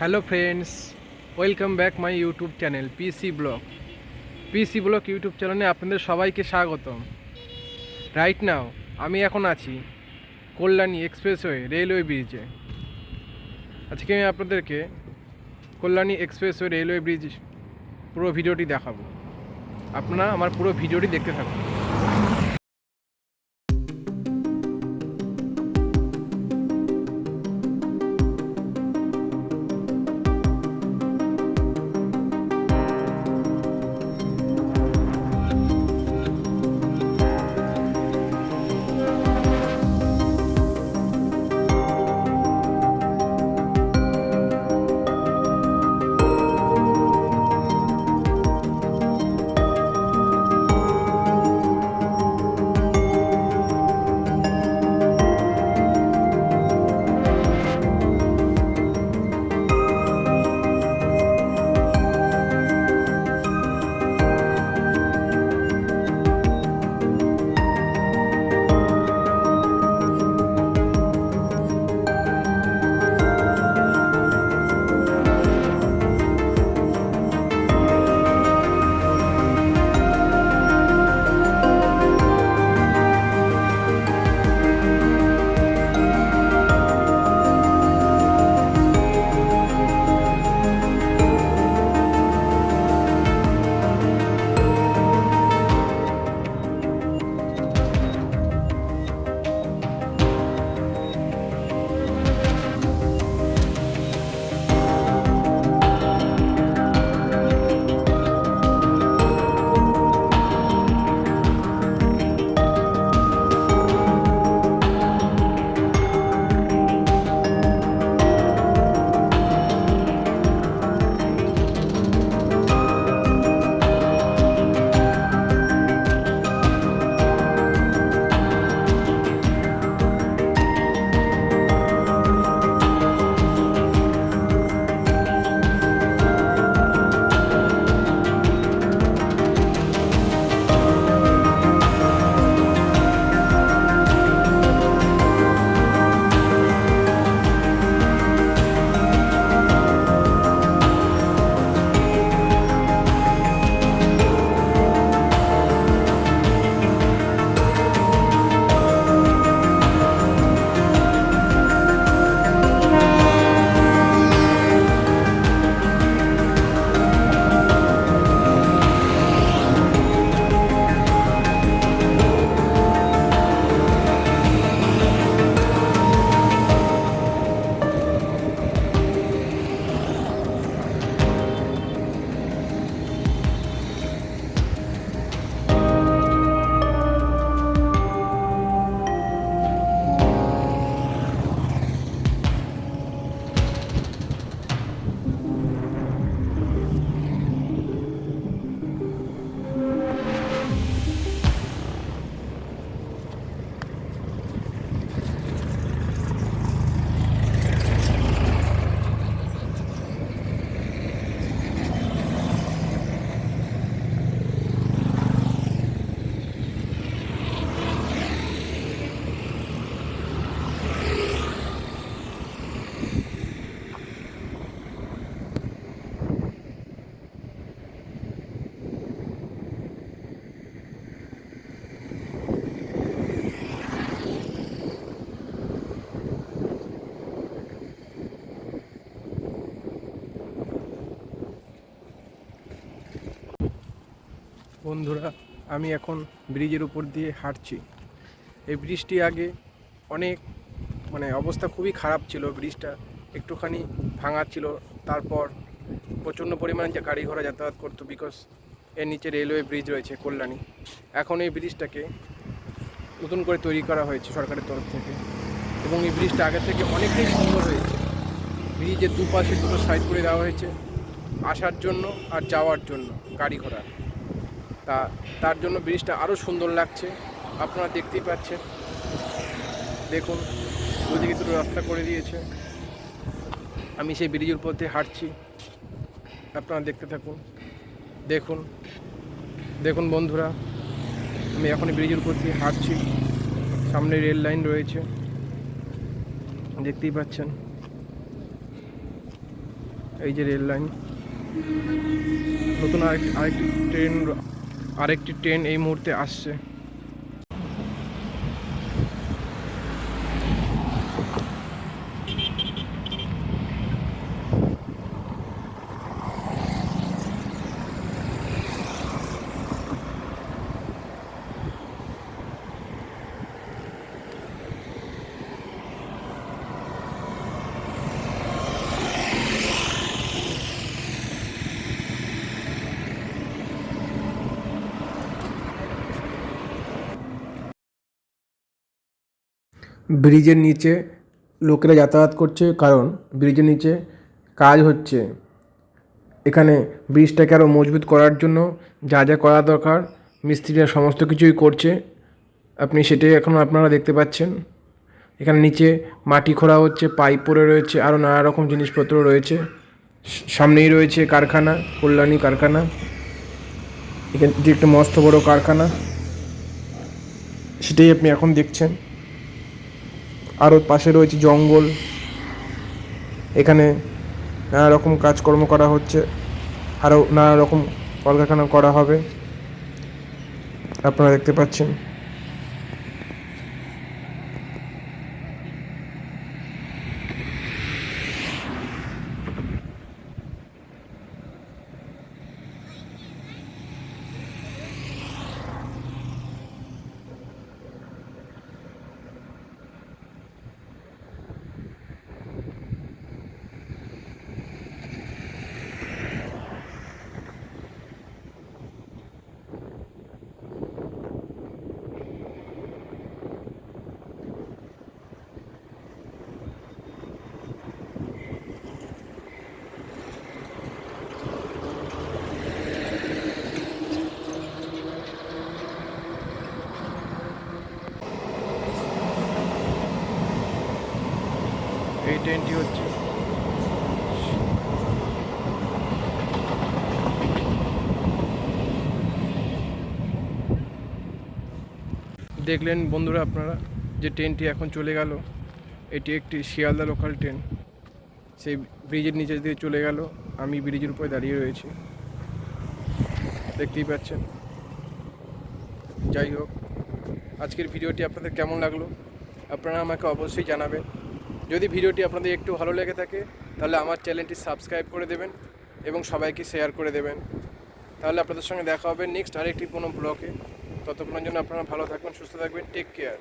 Hello friends, welcome back my YouTube channel PC blog. PC blog YouTube চ্যানেলে আপনাদের সবাইকে স্বাগতম। রাইট নাও আমি এখন আছি কল্যাণী এক্সপ্রেসওয়ে রেলওয়ে ব্রিজে। আজকে আমি আপনাদেরকে কল্যাণী এক্সপ্রেসওয়ে রেলওয়ে ব্রিজ পুরো ভিডিওটি দেখাবো। আপনারা আমার পুরো ভিডিওটি দেখতে থাকুন। বন্ধুরা, আমি এখন ব্রিজের উপর দিয়ে হাঁটছি। এই ব্রিজটি আগে অনেক মানে অবস্থা খুবই খারাপ ছিল। ব্রিজটা একটুখানি ভাঙা ছিল। তারপর প্রচণ্ড পরিমাণে যে গাড়ি ঘোড়া যাতায়াত করতো বিকজ এর নিচে রেলওয়ে ব্রিজ রয়েছে কল্যাণী। এখন এই ব্রিজটাকে নতুন করে তৈরি করা হয়েছে সরকারের তরফ থেকে। এবং এই ব্রিজটা আগের থেকে অনেকটাই সুন্দর হয়েছে। ব্রিজের দুপাশে দুটো সাইড করে দেওয়া হয়েছে। আসার জন্য আর যাওয়ার জন্য গাড়ি ঘোড়া তা, তার জন্য ব্রিজটা আরও সুন্দর লাগছে। আপনারা দেখতেই পাচ্ছেন। দেখুন, দুদিকে দুটো রাস্তা করে দিয়েছে। আমি সেই ব্রিজের দিয়ে হাঁটছি। আপনারা দেখতে থাকুন। দেখুন দেখুন বন্ধুরা, আমি এখন ব্রিজের উপর দিয়ে হাঁটছি। সামনে রেল লাইন রয়েছে। দেখতেই পাচ্ছেন। এই যে রেল লাইন। নতুন আরেকটি আরেকটি ট্রেন আরেকটি ট্রেন এই মুহূর্তে আসছে। ব্রিজের নিচে লোকেরা যাতায়াত করছে, কারণ ব্রিজের নিচে কাজ হচ্ছে। এখানে ব্রিজটাকে আরও মজবুত করার জন্য যা যা করা দরকার, মিস্ত্রিরা সমস্ত কিছুই করছে। আপনি সেটাই এখন আপনারা দেখতে পাচ্ছেন। এখানে নিচে মাটি খোঁড়া হচ্ছে, পাইপ পড়ে রয়েছে আরও নানা রকম জিনিসপত্র রয়েছে। সামনেই রয়েছে কারখানা, কল্যাণী কারখানা। এখানে একটা মস্ত বড় কারখানা। সেটাই আপনি এখন দেখছেন। আরও পাশে রয়েছে জঙ্গল। এখানে নানা রকম কাজকর্ম করা হচ্ছে। আরও নানা রকম কলকারখানা করা হবে। আপনারা দেখতে পাচ্ছেন। এই হচ্ছে? দেখলেন বন্ধুরা আপনারা, যে ট্রেনটি এখন চলে গেল, এটি একটি শিয়ালদা লোকাল ট্রেন সেই ব্রিজের নিচে দিয়ে চলে গেল, আমি ব্রিজের উপরে দাঁড়িয়ে রয়েছি। দেখতেই পাচ্ছেন। যাই হোক, আজকের ভিডিওটি আপনাদের কেমন লাগল? আপনারা আমাকে অবশ্যই জানাবেন। যদি ভিডিওটি আপনাদের একটু ভালো লেগে থাকে, তাহলে আমার চ্যানেলটি সাবস্ক্রাইব করে দেবেন এবং সবাইকে শেয়ার করে দেবেন। তাহলে আপনাদের সঙ্গে দেখা হবে নেক্সট আরেকটি কোনো ব্লগে। ততক্ষণের জন্য আপনারা ভালো থাকবেন, সুস্থ থাকবেন, টেক কেয়ার।